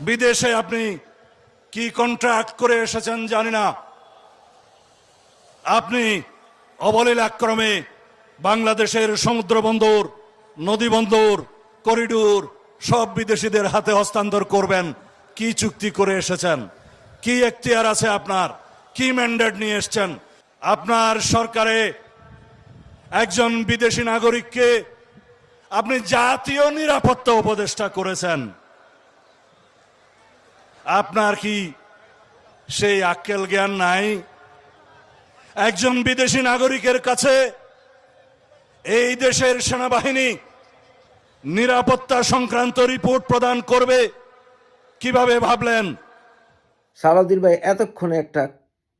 বিদেশে আপনি কি কন্ট্রাক্ট করে এসেছেন জানি না। আপনি অবলীলাক্রমে বাংলাদেশের সমুদ্র বন্দর, নদী বন্দর, করিডোর সব বিদেশিদের হাতে হস্তান্তর করবেন। কি চুক্তি করে এসেছেন? কি এখতিয়ার আছে আপনার? কি ম্যান্ডেট নিয়ে এসেছেন? আপনার সরকারে একজন বিদেশি নাগরিককে আপনি জাতীয় নিরাপত্তা উপদেষ্টা করেছেন। আপনার কি সেই আক্কেল জ্ঞান নাই? একজন বিদেশি নাগরিকের কাছে এই দেশের সেনাবাহিনী নিরাপত্তা সংক্রান্ত রিপোর্ট প্রদান করবে কীভাবে ভাবলেন? সালাউদ্দিন ভাই, এতক্ষণে একটা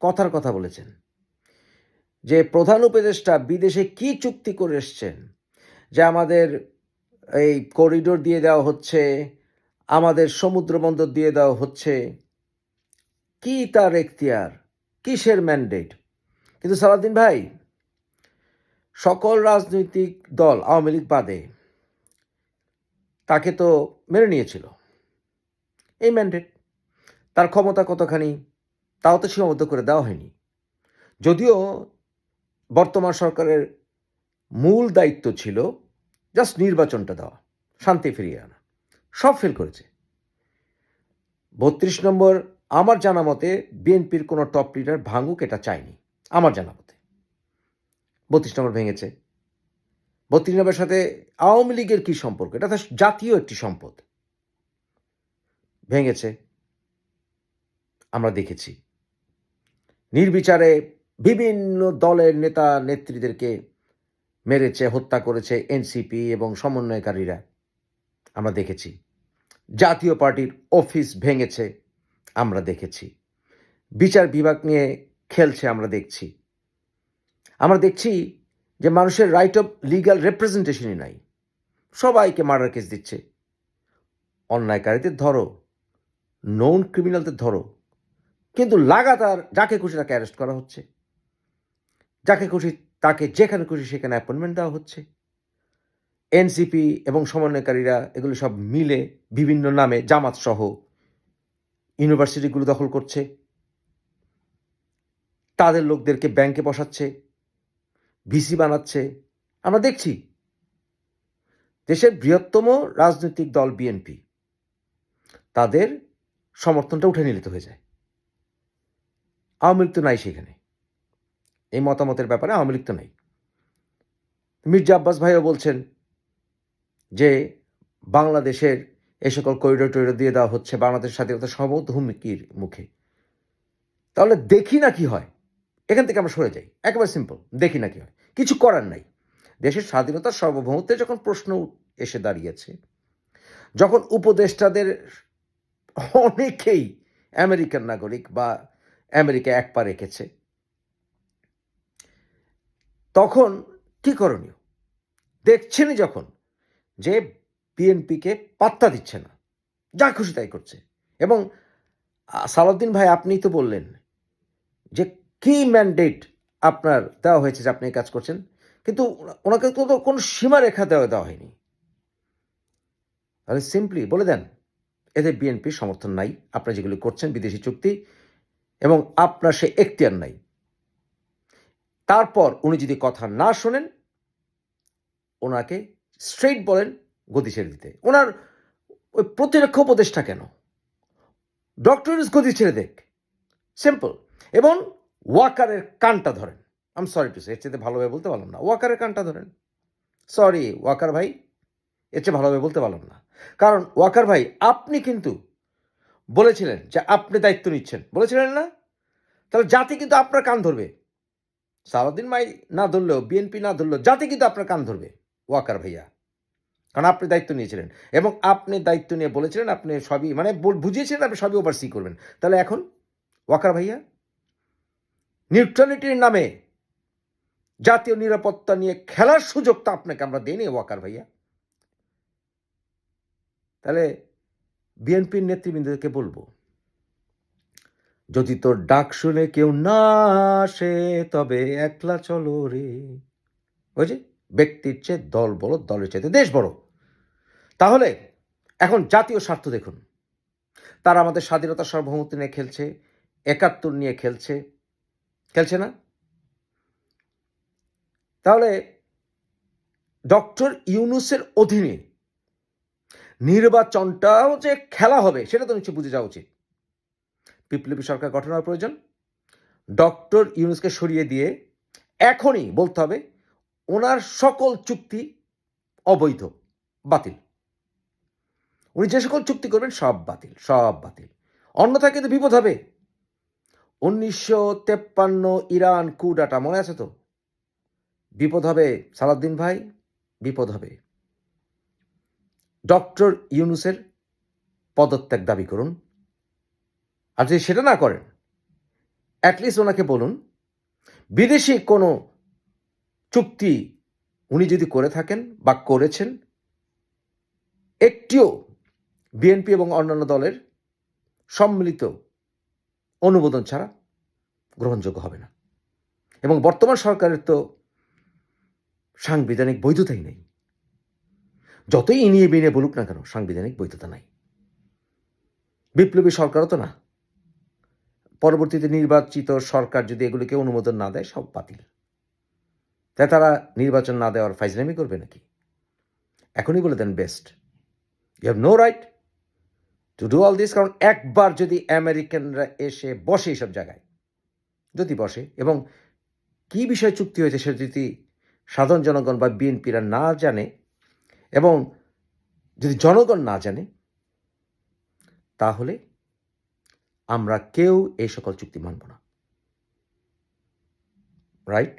কথার কথা বলেছেন। যে প্রধান উপদেষ্টা বিদেশে কি চুক্তি করে এসছেন, যে আমাদের এই করিডোর দিয়ে দেওয়া হচ্ছে আমাদের সমুদ্র বন্দর দিয়ে দেওয়া হচ্ছে কি তার এখতিয়ার? কিসের ম্যান্ডেট কিন্তু সালাউদ্দিন ভাই, সকল রাজনৈতিক দল আওয়ামী লীগ বাদে তাকে তো মেনে নিয়েছিল। এই ম্যান্ডেট তার ক্ষমতা কতখানি তাও তো সীমাবদ্ধ করে দেওয়া হয়নি। যদিও বর্তমান সরকারের মূল দায়িত্ব ছিল জাস্ট নির্বাচনটা দেওয়া, শান্তি ফিরিয়ে আনা। সব ফেল করেছে। বত্রিশ নম্বর, আমার জানা মতে, বিএনপির কোনো টপ লিডার ভাঙুক এটা চায়নি, আমার জানা মতে। বত্রিশ নম্বর ভেঙেছে। বত্রিশ নম্বরের সাথে আওয়ামী লীগের কী সম্পর্ক? এটা তো জাতীয় একটি সম্পদ। ভেঙেছে। আমরা দেখেছি। নির্বিচারে বিভিন্ন দলের নেতা নেত্রীদেরকে মেরেছে, হত্যা করেছে এনসিপি এবং সমন্বয়কারীরা। আমরা দেখেছি। জাতীয় পার্টির অফিস ভেঙেছে, আমরা দেখেছি। বিচার বিভাগ নিয়ে খেলছে, আমরা দেখছি। আমরা দেখছি যে মানুষের রাইট অফ লিগাল রিপ্রেজেন্টেশনই নাই। সবাইকে মার্ডার কেস দিচ্ছে। অন্যায়কারীদের ধরো নন ক্রিমিনালদের ধরো, কিন্তু লাগাতার যাকে খুশি তাকে অ্যারেস্ট করা হচ্ছে। যাকে খুশি তাকে যেখানে খুশি সেখানে অ্যাপয়েন্টমেন্ট দেওয়া হচ্ছে। এনসিপি এবং সমন্বয়কারীরা এগুলো সব মিলে বিভিন্ন নামে জামাত সহ ইউনিভার্সিটিগুলো দখল করছে। তাদের লোকদেরকে ব্যাংকে বসাচ্ছে, ভিসি বানাচ্ছে। আমরা দেখছি দেশের বৃহত্তম রাজনৈতিক দল বিএনপি, তাদের সমর্থনটা উঠে নিলিত হয়ে যায়। আওয়ামী লীগ তো নাই সেখানে। এই মতামতের ব্যাপারে আওয়ামী লীগ তো নাই। মির্জা আব্বাস ভাইও বলছেন যে বাংলাদেশের এই সকল করিডোর টরিডোর দিয়ে দেওয়া হচ্ছে বাংলাদেশ স্বাধীনতা সর্বত হুমকির মুখে। তাহলে দেখি না কি হয়। এখান থেকে আমরা সরে যাই। একেবারে সিম্পল দেখি না কি হয়। কিছু করার নাই। দেশের স্বাধীনতার সার্বভৌমত্বে যখন প্রশ্ন এসে দাঁড়িয়েছে, যখন উপদেষ্টাদের অনেকেই আমেরিকান নাগরিক বা আমেরিকা এক পা রেখেছে, তখন কি করণীয়? দেখছেনই যখন যে বিএনপিকে পাত্তা দিচ্ছে না। যা খুশি তাই করছে। এবং সালাউদ্দিন ভাই আপনিই তো বললেন যে কি ম্যান্ডেট আপনার দেওয়া হয়েছে যে আপনি কাজ করছেন। কিন্তু ওনাকে তো কোনো সীমারেখা দেওয়া দেওয়া হয়নি। তাহলে সিম্পলি বলে দেন, এদের বিএনপির সমর্থন নাই আপনারা যেগুলি করছেন, বিদেশি চুক্তি, এবং আপনার সে এখতিয়ার নাই। তারপর উনি যদি কথা না শোনেন, ওনাকে স্ট্রেইট বলেন গতি ছেড়ে দিতে। ওনার ওই প্রতিরক্ষা উপদেশটা কেন? ডক্টর ইস গতি ছেড়ে দেখ। সিম্পল এবং ওয়াকারের কানটা ধরেন। আম সরি টু সে এর চেয়ে ভালোভাবে বলতে পারলাম না। ওয়াকারের কানটা ধরেন। সরি ওয়াকার ভাই, এর চেয়ে ভালোভাবে বলতে পারলাম না। কারণ ওয়াকার ভাই, আপনি কিন্তু বলেছিলেন যে আপনি দায়িত্ব নিচ্ছেন। বলেছিলেন না? তাহলে জাতি কিন্তু আপনার কান ধরবে। সারাদিন মাই না ধরলেও, বিএনপি না ধরলেও, জাতি কিন্তু আপনার কান ধরবে। ওয়াকার ভাইয়া। কারণ আপনি দায়িত্ব নিয়েছিলেন। এবং আপনি দায়িত্ব নিয়ে বলেছিলেন, আপনি সবই মানে বুঝিয়েছিলেন, আপনি সবই ওভারসি করবেন। তাহলে এখন ওয়াকার ভাইয়া নিউট্রালিটির নামে জাতীয় নিরাপত্তা নিয়ে খেলার সুযোগটা আপনাকে আমরা দিইনি, ওয়াকার ভাইয়া। তাহলে বিএনপির নেতৃবৃন্দকে বলব, যদি তোর ডাক শুনে কেউ না আসে, তবে একলা চলো রে। যে ব্যক্তির চেয়ে দল বড় দলের চাইতে দেশ বড় তাহলে এখন জাতীয় স্বার্থ দেখুন। তারা আমাদের স্বাধীনতা সার্বভৌমত্ব নিয়ে খেলছে, একাত্তর নিয়ে খেলছে। খেলছে না? তাহলে ডক্টর ইউনুসের অধীনে নির্বাচনটাও যে খেলা হবে, সেটা তো নিশ্চয়ই বুঝে যাওয়া উচিত। বিপ্লবী সরকার গঠন হওয়ার প্রয়োজন। ডক্টর ইউনুসকে সরিয়ে দিয়ে এখনই বলতে হবে ওনার সকল চুক্তি অবৈধ, বাতিল। উনি যে সকল চুক্তি করবেন সব বাতিল সব বাতিল। অন্যথায় কিন্তু বিপদ হবে। উনিশশো তেপ্পান্ন ইরান কু ডাটা, মনে আছে তো? বিপদ হবে। সালাদ্দিন ভাই, বিপদ হবে। ডক্টর ইউনুসের পদত্যাগ দাবি করুন। আর যদি সেটা না করেন অ্যাটলিস্ট ওনাকে বলুন, বিদেশি কোনো চুক্তি উনি যদি করে থাকেন বা করেছেন, একটিও বিএনপি এবং অন্যান্য দলের সম্মিলিত অনুমোদন ছাড়া গ্রহণযোগ্য হবে না। এবং বর্তমান সরকারের তো সাংবিধানিক বৈধতাই নেই। যতই ইনিয়ে বিনিয়ে বলুক না কেন, সাংবিধানিক বৈধতা নাই। বিপ্লবী সরকারও তো না। পরবর্তীতে নির্বাচিত সরকার যদি এগুলিকে অনুমোদন না দেয়, সব বাতিল। তাই তারা নির্বাচন না দেওয়ার ফাইজলামি করবে নাকি? এখনই বলে দেন best you have no right to do all this কারণ একবার যদি আমেরিকানরা এসে বসে এইসব জায়গায়, যদি বসে, এবং কি বিষয়ে চুক্তি হয়েছে সে যদি সাধারণ জনগণ বা বিএনপিরা না জানে এবং যদি জনগণ না জানে, তাহলে আমরা কেউ এই সকল চুক্তি মানব না। রাইট